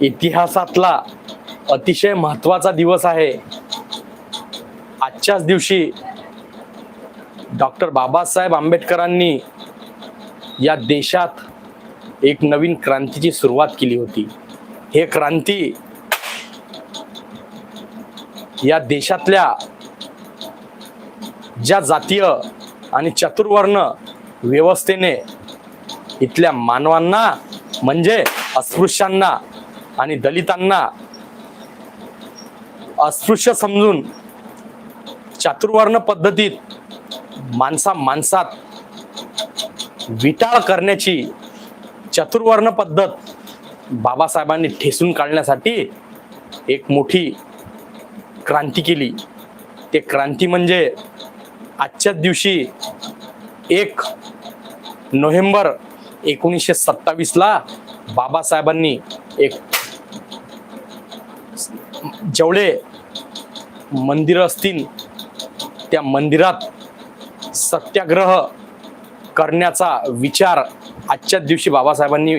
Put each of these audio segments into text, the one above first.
इतिहासातला अतिशय महत्त्वाचा दिवस आहे. आजच्याच दिवशी डॉक्टर बाबासाहेब आंबेडकरांनी या देशात एक नवीन क्रांतीची सुरुवात केली होती. हे क्रांती या देशातल्या ज्या जातीय आणि चतुर्वर्ण व्यवस्थेने इथल्या मानवांना म्हणजे अस्पृश्यांना आणि दलितांना अस्पृश्य समजून चातुर्वर्ण पद्धतीत माणसा माणसात विटाळ करण्याची चतुर्वर्ण पद्धत बाबासाहेबांनी ठेसून काढण्यासाठी एक मोठी क्रांती केली. ते क्रांती म्हणजे आजच्याच दिवशी एक नोव्हेंबर एकोणीसशे सत्तावीसला बाबासाहेबांनी एक जेवढे मंदिरं असतील त्या मंदिरात सत्याग्रह करण्याचा विचार आजच्याच दिवशी बाबासाहेबांनी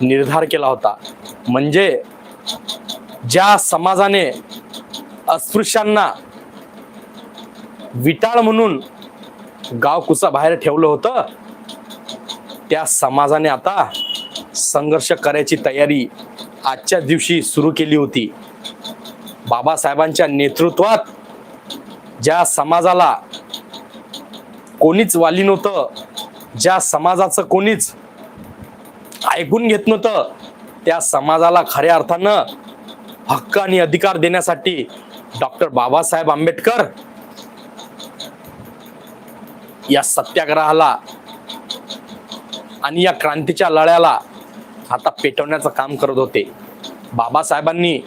निर्धार केला होता. म्हणजे ज्या समाजाने अस्पृश्यांना विटाळ म्हणून गावकुसा बाहेर ठेवलं होतं त्या समाजाने आता संघर्ष करायची तयारी आजच्या दिवशी सुरू केली होती. बाबासाहेबांच्या नेतृत्वात ज्या समाजाला कोणीच वाली नव्हतं ज्या समाजाचं कोणीच ऐकून घेत नव्हतं त्या समाजाला खऱ्या अर्थानं हक्क आणि अधिकार देण्यासाठी डॉक्टर बाबासाहेब आंबेडकर या सत्याग्रहाला आणि या क्रांतीच्या लढ्याला आता पेटवण्याचं काम करत होते. बाबासाहेबांनी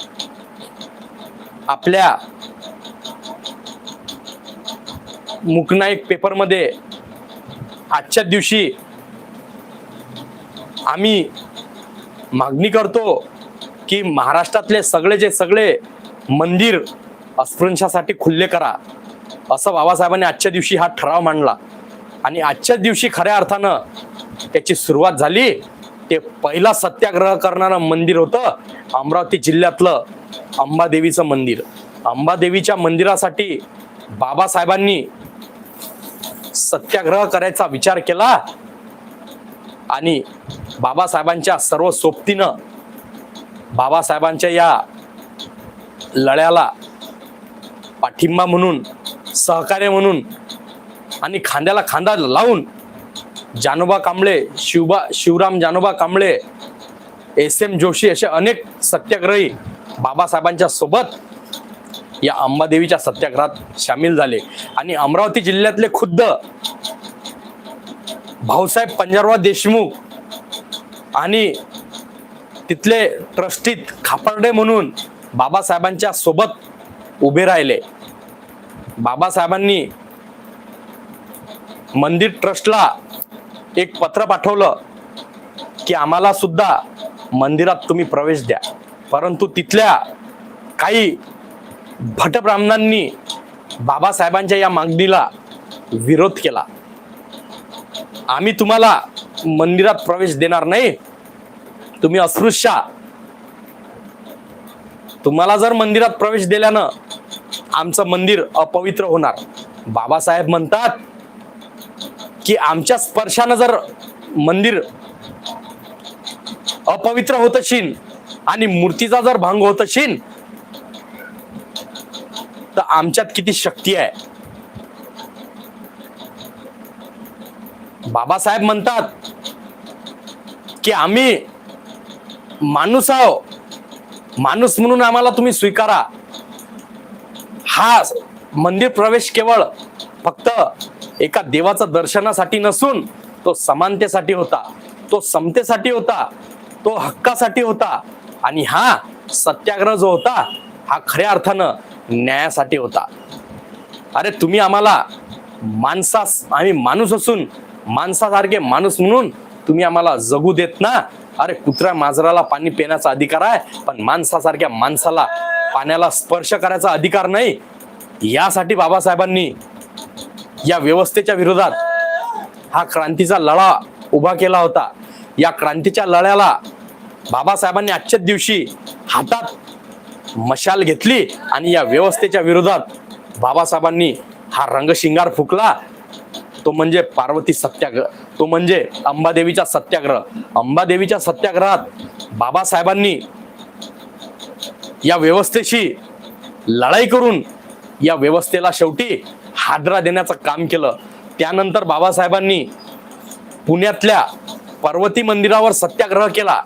आपल्या मुकनाईक पेपरमध्ये आजच्या दिवशी आम्ही मागणी करतो की महाराष्ट्रातले सगळे जे सगळे मंदिर अस्पृश्यासाठी खुल्ले करा असं बाबासाहेबांनी आजच्या दिवशी हा ठराव मांडला. आणि आजच्याच दिवशी खऱ्या अर्थानं त्याची सुरुवात झाली. ते पहिला सत्याग्रह करणारं मंदिर होतं अमरावती जिल्ह्यातलं अंबादेवीचं मंदिर. अंबादेवीच्या मंदिरासाठी बाबासाहेबांनी सत्याग्रह करायचा विचार केला आणि बाबासाहेबांच्या सर्व सोबतीनं बाबासाहेबांच्या या लढ्याला पाठिंबा म्हणून सहकार्य म्हणून आणि खांद्याला खांदा लावून जानोबा कांबळे शिवबा शिवराम जानोबा कांबळे एस एम जोशी असे अनेक सत्याग्रही बाबासाहेबांच्या सोबत या अंबादेवीच्या सत्याग्रहात सामील झाले. आणि अमरावती जिल्ह्यातले खुद्द भाऊसाहेब पंजारराव देशमुख आणि तिथले ट्रस्टीत खापर्डे म्हणून बाबासाहेबांच्या सोबत उभे राहिले. बाबासाहेबांनी मंदिर ट्रस्टला एक पत्र पाठवलं की आम्हाला सुद्धा मंदिरात तुम्ही प्रवेश द्या. परंतु तिथल्या काही भटब्राह्मणांनी बाबासाहेबांच्या या मागणीला विरोध केला. आम्ही तुम्हाला मंदिरात प्रवेश देणार नाही. तुम्ही अस्पृश्या तुम्हाला जर मंदिरात प्रवेश दिल्यानं आमचं मंदिर अपवित्र होणार. बाबासाहेब म्हणतात की आमच्या स्पर्शानं जर मंदिर अपवित्र होत असेल आणि मूर्तीचा जर भंग होत असेल तर आमच्यात किती शक्ती आहे? बाबासाहेब म्हणतात की आम्ही माणूस आहो. माणूस म्हणून आम्हाला तुम्ही स्वीकारा. हा मंदिर प्रवेश केवळ फक्त एका देवाचा दर्शनासाठी नसून तो समानतेसाठी होता. तो समतेसाठी होता. तो हक्कासाठी होता. आणि हा सत्याग्रह जो होता हा खऱ्या अर्थानं न्यायासाठी होता. अरे तुम्ही आम्हाला माणसास आम्ही माणूस असून माणसासारखे माणूस म्हणून तुम्ही आम्हाला जगू देत ना? अरे कुत्र्या मांजराला पाणी पिण्याचा अधिकार आहे पण माणसासारख्या माणसाला पाण्याला स्पर्श करायचा अधिकार नाही. यासाठी बाबासाहेबांनी या व्यवस्थेच्या विरोधात हा क्रांतीचा लढा उभा केला होता. या क्रांतीच्या लढ्याला बाबासाहेबांनी आजच्याच दिवशी हातात मशाल घेतली आणि या व्यवस्थेच्या विरोधात बाबासाहेबांनी हा रंगशिंगार फुकला. तो म्हणजे पार्वती सत्याग्रह तो म्हणजे अंबादेवीचा सत्याग्रह. अंबादेवीच्या सत्याग्रहात बाबासाहेबांनी या व्यवस्थेशी लढाई करून या व्यवस्थेला शेवटी हादरा देण्याचं काम केलं. त्यानंतर बाबासाहेबांनी पुण्यातल्या पर्वती मंदिरावर सत्याग्रह केला.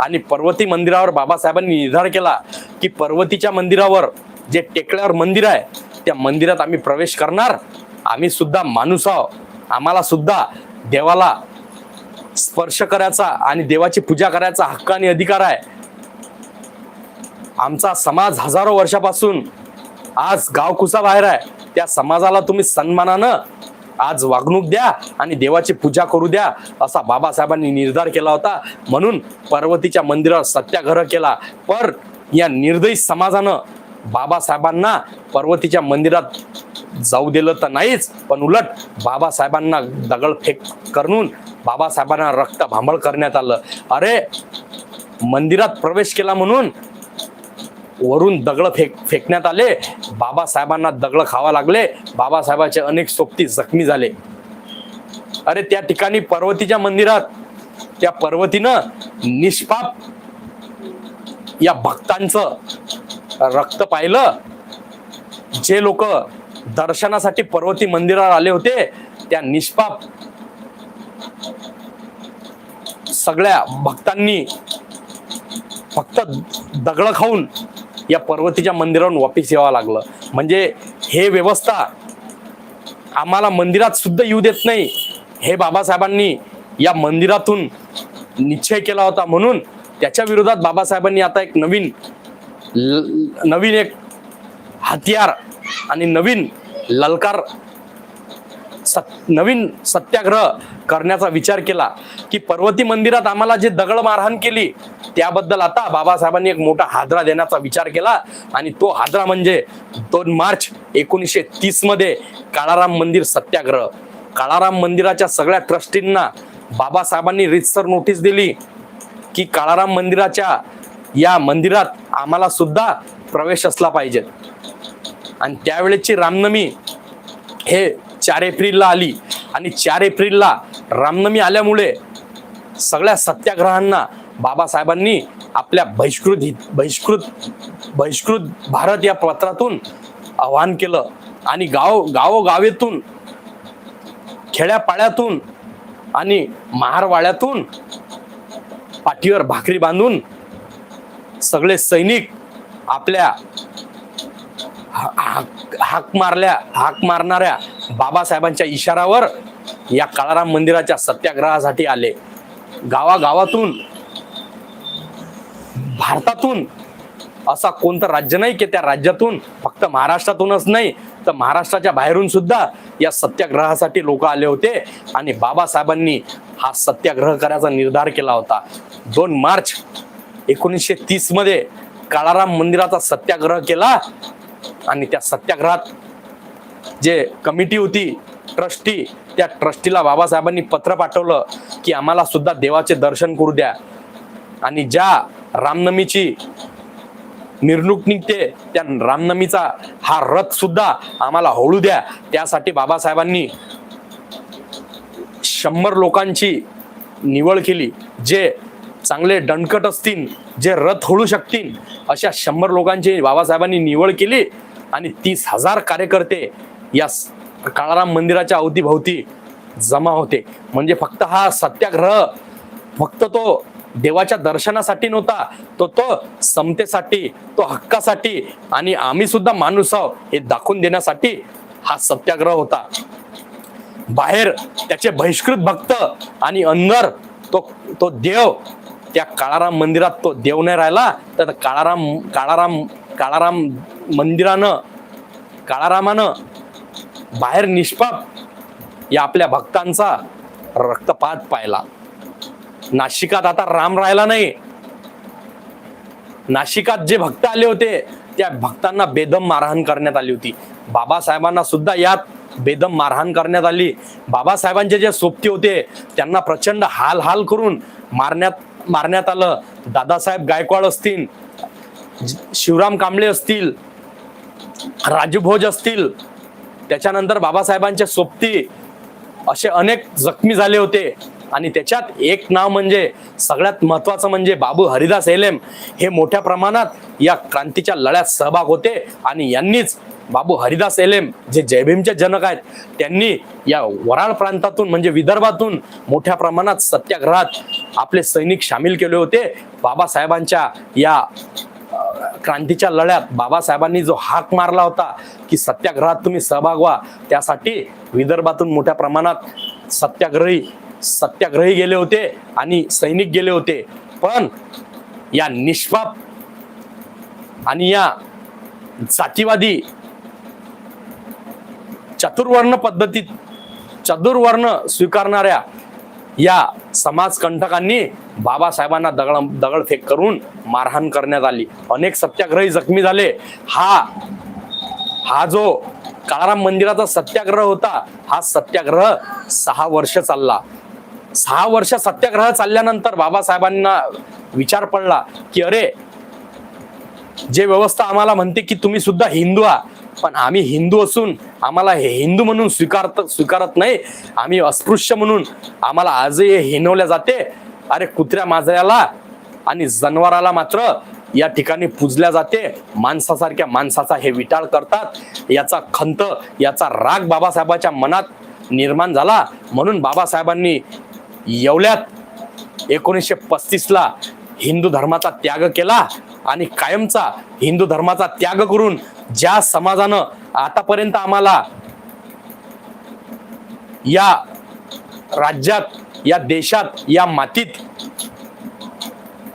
आणि पर्वती मंदिरावर बाबासाहेबांनी निर्धार केला की पर्वतीच्या मंदिरावर जे टेकड्यावर मंदिर आहे त्या मंदिरात आम्ही प्रवेश करणार. आम्ही सुद्धा माणूस आहोत. आम्हाला सुद्धा देवाला स्पर्श करायचा आणि देवाची पूजा करायचा हक्क आणि अधिकार आहे. आमचा समाज हजारो वर्षापासून आज गावकुसा बाहेर आहे. त्या समाजाला तुम्ही सन्मानानं आज वागणूक द्या आणि देवाची पूजा करू द्या असा बाबासाहेबांनी निर्धार केला होता. म्हणून पर्वतीच्या मंदिरावर सत्याग्रह केला. पर या निर्दयी समाजानं बाबासाहेबांना पर्वतीच्या मंदिरात जाऊ दिलं तर नाहीच पण उलट बाबासाहेबांना दगडफेक करून बाबासाहेबांना रक्त भांबळ करण्यात आलं. अरे मंदिरात प्रवेश केला म्हणून वरून दगड फेक फेकण्यात आले. बाबासाहेबांना दगड खावा लागले. बाबासाहेबांचे अनेक सोबती जखमी झाले. अरे त्या ठिकाणी पर्वतीच्या मंदिरात त्या पर्वतीनं निष्पाप या भक्तांचं रक्त पाहिलं. जे लोक दर्शनासाठी पर्वती मंदिरावर आले होते त्या निष्पाप सगळ्या भक्तांनी फक्त दगड खाऊन या पर्वतीच्या मंदिरावरून वापिस यावं लागलं. म्हणजे हे व्यवस्था आम्हाला मंदिरात सुद्धा येऊ देत नाही. हे बाबासाहेबांनी या मंदिरातून निश्चय केला होता म्हणून त्याच्या विरोधात बाबासाहेबांनी आता एक नवीन ल- नवीन एक हत्यार आणि नवीन ललकार सत नवीन सत्याग्रह करण्याचा विचार केला की पर्वती मंदिरात आम्हाला जे दगड मारहाण केली त्याबद्दल आता बाबासाहेबांनी एक मोठा हादरा देण्याचा विचार केला आणि तो हादरा म्हणजे दोन मार्च एकोणीसशे तीसमध्ये काळाराम मंदिर सत्याग्रह. काळाराम मंदिराच्या सगळ्या ट्रस्टींना बाबासाहेबांनी रितसर नोटीस दिली की काळाराम मंदिराच्या या मंदिरात आम्हाला सुद्धा प्रवेश असला पाहिजे. आणि त्यावेळेची रामनवमी हे चार एप्रिलला आली. आणि चार एप्रिलला रामनवमी आल्यामुळे सगळ्या सत्याग्रहांना बाबासाहेबांनी आपल्या बहिष्कृत बहिष्कृत बहिष्कृत भारत या पत्रातून आवाहन केलं. आणि गाव गावोगावेतून खेड्यापाड्यातून आणि महारवाड्यातून पाठीवर भाकरी बांधून सगळे सैनिक आपल्या हाक मारल्या हाक मारणाऱ्या बाबासाहेबांच्या इशारावर या काळाराम मंदिराच्या सत्याग्रहासाठी आले. गावागावातून भारतातून असा कोणतं राज्य नाही की त्या राज्यातून फक्त महाराष्ट्रातूनच नाही तर महाराष्ट्राच्या बाहेरून सुद्धा या सत्याग्रहासाठी लोक आले होते आणि बाबासाहेबांनी हा सत्याग्रह करायचा निर्धार केला होता. दोन मार्च एकोणीसशे तीसमध्ये काळाराम मंदिराचा सत्याग्रह केला आणि त्या सत्याग्रहात जे कमिटी होती ट्रस्टी त्या ट्रस्टीला बाबासाहेबांनी पत्र पाठवलं की आम्हाला सुद्धा देवाचे दर्शन करू द्या. आणि ज्या रामनवमीची निर्णूक निघते त्या रामनवमीचा हा रथ सुद्धा आम्हाला होळू द्या. त्यासाठी बाबासाहेबांनी शंभर लोकांची निवड केली. जे चांगले दणकट असतील जे रथ होळू शकतील अशा शंभर लोकांची बाबासाहेबांनी निवड केली आणि तीस हजार कार्यकर्ते या काळाराम मंदिराच्या अवतीभोवती जमा होते. म्हणजे फक्त हा सत्याग्रह फक्त तो देवाच्या दर्शनासाठी नव्हता तो तो समतेसाठी तो हक्कासाठी आणि आम्ही सुद्धा माणूस आहोत हे दाखवून देण्यासाठी हा सत्याग्रह होता. बाहेर त्याचे बहिष्कृत भक्त आणि अंदर तो तो देव त्या काळाराम मंदिरात तो देव नाही राहिला तर काळाराम काळाराम काळाराम मंदिरानं काळारामानं बाहेर निष्पाप या आपल्या भक्तांचा रक्तपात पाहिला. नाशिकात आता राम राहिला नाही. नाशिकात जे भक्त आले होते त्या भक्तांना बेदम मारहाण करण्यात आली होती. बाबासाहेबांना सुद्धा यात बेदम मारहाण करण्यात आली. बाबासाहेबांचे जे सोबती होते त्यांना प्रचंड हाल हाल करून मारण्यात मारण्यात आलं. दादासाहेब गायकवाड असतील शिवराम कांबळे असतील राजू भोज असतील त्याच्यानंतर बाबासाहेबांचे सोबती असे अनेक जखमी झाले होते. आणि त्याच्यात एक नाव म्हणजे सगळ्यात महत्वाचं म्हणजे बाबू हरिदास एलेम. हे मोठ्या प्रमाणात या क्रांतीच्या लढ्यात सहभाग होते. आणि यांनीच बाबू हरिदास एलेम जे जयभीमचे जनक आहेत त्यांनी या वराळ प्रांतातून म्हणजे विदर्भातून मोठ्या प्रमाणात सत्याग्रहात आपले सैनिक सामील केले होते. बाबासाहेबांच्या या क्रांतीच्या लढ्यात बाबासाहेबांनी जो हाक मारला होता की सत्याग्रहात तुम्ही सहभाग व्हा त्यासाठी विदर्भातून मोठ्या प्रमाणात सत्याग्रही सत्याग्रही गेले होते आणि सैनिक गेले होते. पण या निष्पाप आणि या जातीवादी चतुर्वर्ण पद्धतीत चतुर्वर्ण स्वीकारणाऱ्या या समाजकंटकांनी बाबासाहेबांना दगड दगडफेक करून मारहाण करण्यात आली. अनेक सत्याग्रही जखमी झाले. हा हा जो काळाराम मंदिराचा सत्याग्रह होता हा सत्याग्रह सहा वर्ष चालला. सहा वर्ष सत्याग्रह चालल्यानंतर बाबासाहेबांना विचार पडला की अरे जे व्यवस्था आम्हाला म्हणते की तुम्ही सुद्धा हिंदू आहात. पण आम्ही हिंदू असून आम्हाला हे हिंदू म्हणून स्वीकारत स्वीकारत नाही. आम्ही अस्पृश्य म्हणून आम्हाला आजही हे हिनवल्या जाते. अरे कुत्र्या माजऱ्याला आणि जनावराला मात्र या ठिकाणी पूजल्या जाते. माणसासारख्या माणसाचा हे विटाळ करतात. याचा खंत याचा राग बाबासाहेबाच्या मनात निर्माण झाला. म्हणून बाबासाहेबांनी येवल्यात. एकोणीसशे पस्तीसला हिंदू धर्माचा त्याग केला आणि कायमचा हिंदू धर्माचा त्याग करून ज्या समाजानं आतापर्यंत आम्हाला या राज्यात या देशात या मातीत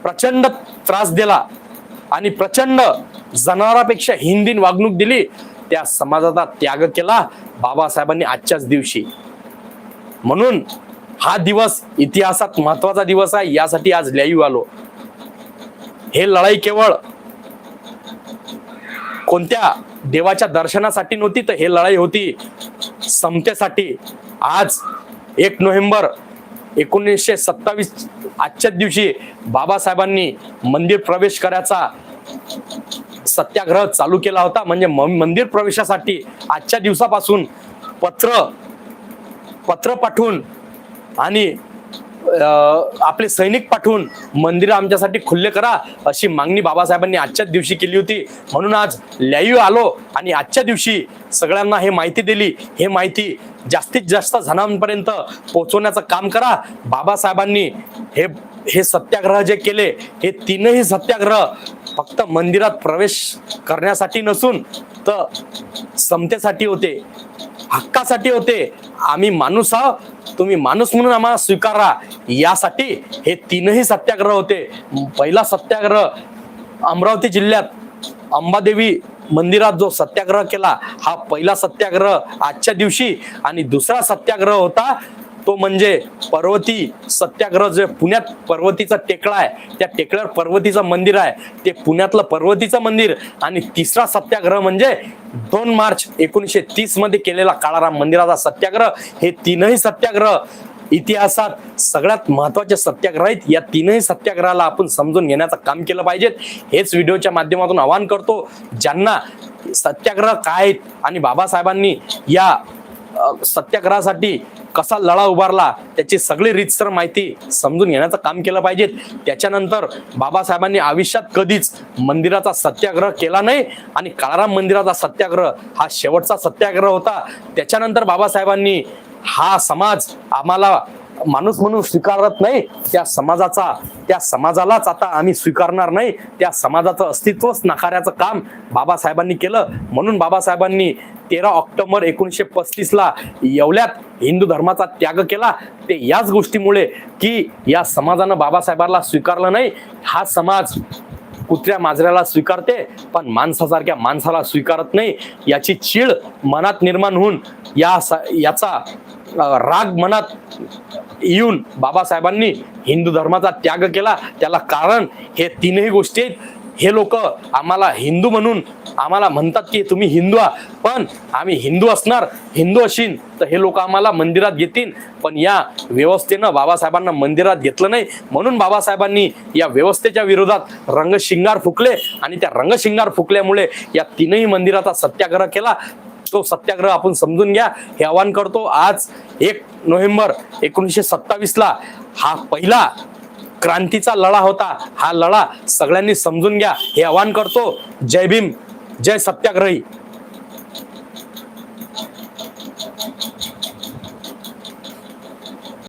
प्रचंड त्रास दिला आणि प्रचंड जनावरापेक्षा हिंदीन वागणूक दिली त्या समाजाचा त्याग केला बाबासाहेबांनी आजच्याच दिवशी. म्हणून हा दिवस इतिहासात महत्त्वाचा दिवस आहे यासाठी आज लिहावी आलो. हे लढाई केवळ कोणत्या देवाच्या दर्शनासाठी नव्हती तर हे लढाई होती समतेसाठी. आज एक नोव्हेंबर एकोणीसशे सत्तावीस आजच्याच दिवशी बाबासाहेबांनी मंदिर प्रवेश करायचा सत्याग्रह चालू केला होता. म्हणजे म- मंदिर प्रवेशासाठी आजच्या दिवसापासून पत्र पत्र पाठवून आणि आपले सैनिक पाठवून मंदिरं आमच्यासाठी खुल्ले करा अशी मागणी बाबासाहेबांनी आजच्याच दिवशी केली होती. म्हणून आज लाईव्ह आलो आणि आजच्या दिवशी सगळ्यांना हे माहिती दिली. हे माहिती जास्तीत जास्त जणांपर्यंत पोहोचवण्याचं काम करा. बाबासाहेबांनी हे हे सत्याग्रह जे केले हे तीनही सत्याग्रह फक्त मंदिरात प्रवेश करण्यासाठी नसून तर समतेसाठी होते. हक्कासाठी होते. आम्ही माणूस आहोत. तुम्ही माणूस म्हणून आम्हाला स्वीकारा. यासाठी हे तीनही सत्याग्रह होते. पहिला सत्याग्रह अमरावती जिल्ह्यात अंबादेवी मंदिरात जो सत्याग्रह केला हा पहिला सत्याग्रह आजच्या दिवशी. आणि दुसरा सत्याग्रह होता तो म्हणजे पर्वती सत्याग्रह जे पुण्यात पर्वतीचा टेकडा आहे त्या टेकड्यावर पर्वतीचं मंदिर आहे. ते पुण्यातलं पर्वतीचं मंदिर आणि तिसरा सत्याग्रह म्हणजे दोन मार्च एकोणीसशे तीसमध्ये केलेला काळाराम मंदिराचा सत्याग्रह. हे तीनही सत्याग्रह इतिहासात सगळ्यात महत्त्वाचे सत्याग्रह आहेत. या तीनही सत्याग्रहाला आपण समजून घेण्याचं काम केलं पाहिजेत. हेच व्हिडिओच्या माध्यमातून आवाहन करतो. ज्यांना सत्याग्रह काय आहेत आणि बाबासाहेबांनी या सत्याग्रहासाठी कसा लढा उभारला त्याची सगळी रीतसर माहिती समजून घेण्याचं काम केलं पाहिजे. त्याच्यानंतर बाबासाहेबांनी आयुष्यात कधीच मंदिराचा सत्याग्रह केला नाही आणि काळाराम मंदिराचा सत्याग्रह हा शेवटचा सत्याग्रह होता. त्याच्यानंतर बाबासाहेबांनी हा समाज आम्हाला माणूस म्हणून स्वीकारत नाही. त्या समाजाचा त्या समाजालाच आता आम्ही स्वीकारणार नाही. त्या समाजाचं अस्तित्वच नाकारण्याचं काम बाबासाहेबांनी केलं. म्हणून बाबासाहेबांनी तेरा ऑक्टोबर एकोणीसशे पस्तीस ला येवल्यात हिंदू धर्माचा त्याग केला. ते याच गोष्टीमुळे की या समाजानं बाबासाहेबांना स्वीकारलं नाही. हा समाज कुत्र्या माजऱ्याला स्वीकारते पण माणसासारख्या माणसाला स्वीकारत नाही. याची चीड मनात निर्माण होऊन या स- याचा राग मनात येऊन बाबासाहेबांनी हिंदू धर्माचा त्याग केला. त्याला कारण हे तीनही गोष्टी आहेत. हे लोक आम्हाला हिंदू म्हणून आम्हाला म्हणतात की तुम्ही हिंदू आहात पण आम्ही हिंदू असणार हिंदू असीन तर हे लोक आम्हाला मंदिरात घेतील. पण या व्यवस्थेनं बाबासाहेबांना मंदिरात घेतलं नाही. म्हणून बाबासाहेबांनी या व्यवस्थेच्या विरोधात रंगशिंगार फुकले आणि त्या रंगशिंगार फुकल्यामुळे या तीनही मंदिराचा सत्याग्रह केला. तो सत्याग्रह आपण समजून घ्या. हे आवाहन करतो आज एक नोव्हेंबर एकोणीसशे सत्तावीसला हा पहिला क्रांतीचा लढा होता. हा लढा सगळ्यांनी समजून घ्या. हे आवाहन करतो. जय भीम. जय सत्याग्रही.